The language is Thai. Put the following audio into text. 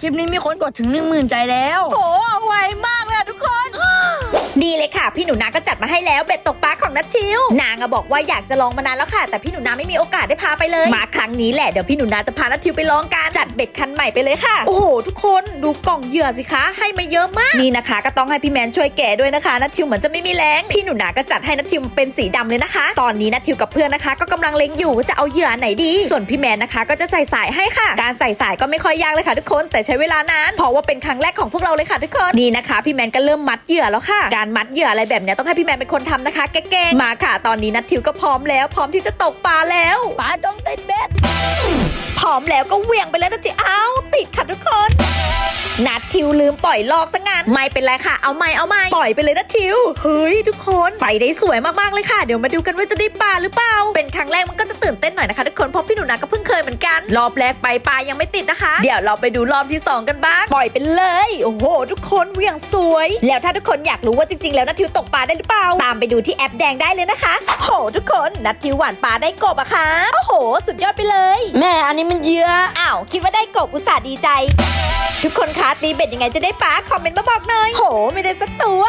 คลิปนี้มีคนกดถึง 1 0,000 ใจแล้วโหไว ดีเลยค่ะ พี่หนูนาก็จัดมาให้แล้วเบ็ดตกปลาของนัทชิวนางอะบอกว่าอยากจะลองมานานแล้วค่ะ แต่พี่หนูนาไม่มีโอกาสได้พาไปเลยมาครั้งนี้แหละเดี๋ยวพี่หนูนาจะพานัทชิวไปลองกันจัดเบ็ดคันใหม่ไปเลยค่ะโอ้โหทุกคนดูกล่องเหยื่อสิคะ ให้มาเยอะมากนี่นะคะ ก็ต้องให้พี่แมนช่วยแกะด้วยนะคะนัทชิวเหมือนจะไม่มีแรงพี่หนูนาก็จัดให้นัทชิวเป็นสีดำเลยนะคะ ตอนนี้นัทชิวกับเพื่อนนะคะ ก็กำลังเล็งอยู่ว่าจะเอาเหยื่อไหนดี ส่วนพี่แมนนะคะ ก็จะใส่สายให้ค่ะ การใส่สายก็ไม่ค่อยยากเลยค่ะทุกคน แต่ใช้เวลานานเพราะว่าเป็นครั้งแรกของพวกเราเลยค่ะทุกคนนี่นะคะ พี่แมนก็เริ่มมัดเหยื่อแล้วค่ะการมัดเหยื่ออะไรแบบเนี้ยต้องให้พี่แมนเป็นคนทำนะคะแกล้งๆมาค่ะ ตอนนี้นัททิวก็พร้อมแล้ว พร้อมที่จะตกปลาแล้วปลาต้องเต้นเบ็ดพร้อมแล้วก็เหวี่ยงไปแล้วนะจิเอ้าติดค่ะทุกคน นัดทิวลืมปล่อยลอกซะงั้นไม่เป็นไรค่ะ เอาไม่เอาไม่ปล่อยไปเลยนัดทิวเฮ้ยทุกคนไปได้สวยมากๆเลยค่ะ เดี๋ยวมาดูกันว่าจะได้ปลาหรือเปล่า เป็นครั้งแรกมันก็จะตื่นเต้นหน่อยนะคะทุกคนเพราะพี่หนูนาก็เพิ่งเคยเหมือนกันรอบแรกไปปลายังไม่ติดนะคะ เดี๋ยวเราไปดูรอบที่สองกันบ้างปล่อยไปเลยโอ้โห ทุกคนเหวี่ยงสวย แล้วถ้าทุกคนอยากรู้ว่าจริง ๆ แล้วนัททิวตกปลาได้หรือเปล่าตามไปดูที่แอปแดงได้เลยนะคะโหทุกคนนัททิวหวานปลาได้กบอะค่ะโอ้โห สุดยอดไปเลย แม่อันนี้มันเยอะอ้าวคิดว่าได้กบอุตส่าห์ดีใจ ทุกคนคะตีเบ็ดยังไงจะได้ปลาคอมเมนต์มาบอกหน่อยโห ไม่ได้สักตัว